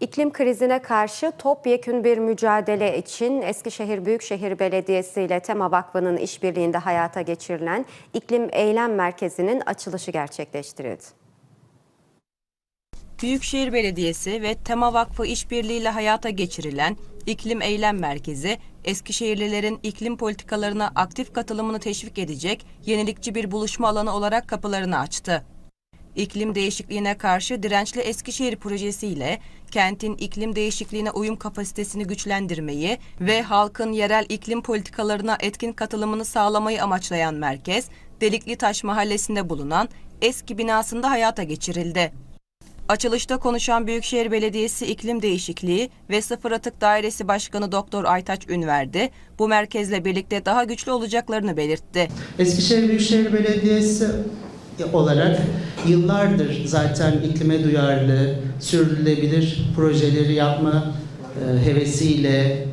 İklim krizine karşı topyekün bir mücadele için Eskişehir Büyükşehir Belediyesi ile Tema Vakfı'nın işbirliğinde hayata geçirilen İklim Eylem Merkezi'nin açılışı gerçekleştirildi. Büyükşehir Belediyesi ve Tema Vakfı işbirliğiyle hayata geçirilen İklim Eylem Merkezi, Eskişehirlilerin iklim politikalarına aktif katılımını teşvik edecek yenilikçi bir buluşma alanı olarak kapılarını açtı. İklim değişikliğine karşı dirençli Eskişehir projesiyle kentin iklim değişikliğine uyum kapasitesini güçlendirmeyi ve halkın yerel iklim politikalarına etkin katılımını sağlamayı amaçlayan merkez, Delikli Taş Mahallesi'nde bulunan eski binasında hayata geçirildi. Açılışta konuşan Büyükşehir Belediyesi İklim Değişikliği ve Sıfır Atık Dairesi Başkanı Doktor Aytaç Ünverdi, bu merkezle birlikte daha güçlü olacaklarını belirtti. Eskişehir Büyükşehir Belediyesi olarak yıllardır zaten iklime duyarlı, sürdürülebilir projeleri yapma e, hevesiyle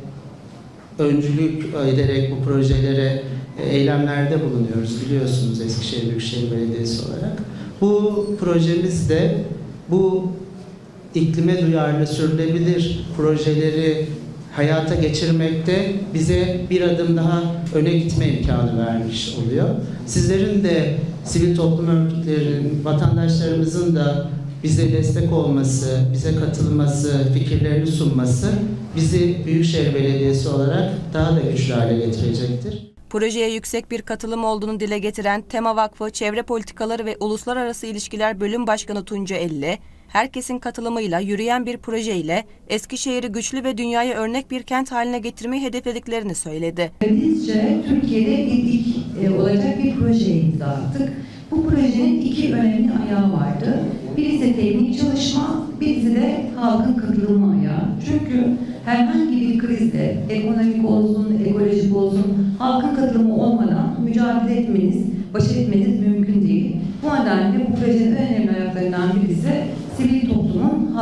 öncülük ederek bu projelere e, eylemlerde bulunuyoruz biliyorsunuz Eskişehir Büyükşehir Belediyesi olarak. Bu projemiz de bu iklime duyarlı sürdürülebilir projeleri hayata geçirmekte bize bir adım daha öne gitme imkanı vermiş oluyor. Sizlerin de sivil toplum örgütlerinin, vatandaşlarımızın da bize destek olması, bize katılması, fikirlerini sunması bizi Büyükşehir Belediyesi olarak daha da güçlü hale getirecektir. Projeye yüksek bir katılım olduğunu dile getiren Tema Vakfı Çevre Politikaları ve Uluslararası İlişkiler Bölüm Başkanı Tunca Elle, herkesin katılımıyla yürüyen bir projeyle Eskişehir'i güçlü ve dünyaya örnek bir kent haline getirmeyi hedeflediklerini söyledi. Bizce Türkiye'de ilk e, olacak bir projeye imza attık. Bu projenin iki önemli ayağı vardı. Birisi teknik çalışma, birisi de halkın katılımı ayağı. Çünkü herhangi bir krizde, ekonomik olsun, ekolojik olsun, halkın katılımı olmadan mücadele etmeniz, baş etmeniz mümkün değil. Bu nedenle bu projenin en önemli ayaklarından birisi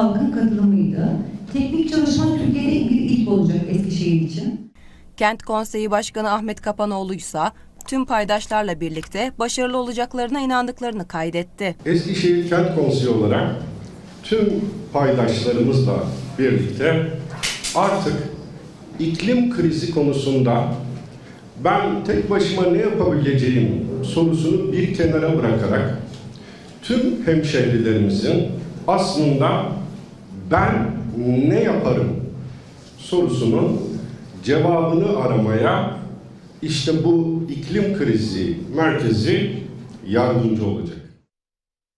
halkın katılımıydı. Teknik çalışma Türkiye'de bir ilk olacak Eskişehir için. Kent Konseyi Başkanı Ahmet Kapanoğlu ise tüm paydaşlarla birlikte başarılı olacaklarına inandıklarını kaydetti. Eskişehir Kent Konseyi olarak tüm paydaşlarımızla birlikte artık iklim krizi konusunda ben tek başıma ne yapabileceğim sorusunu bir kenara bırakarak tüm hemşehrilerimizin aslında ben ne yaparım sorusunun cevabını aramaya işte bu iklim krizi merkezi yardımcı olacak.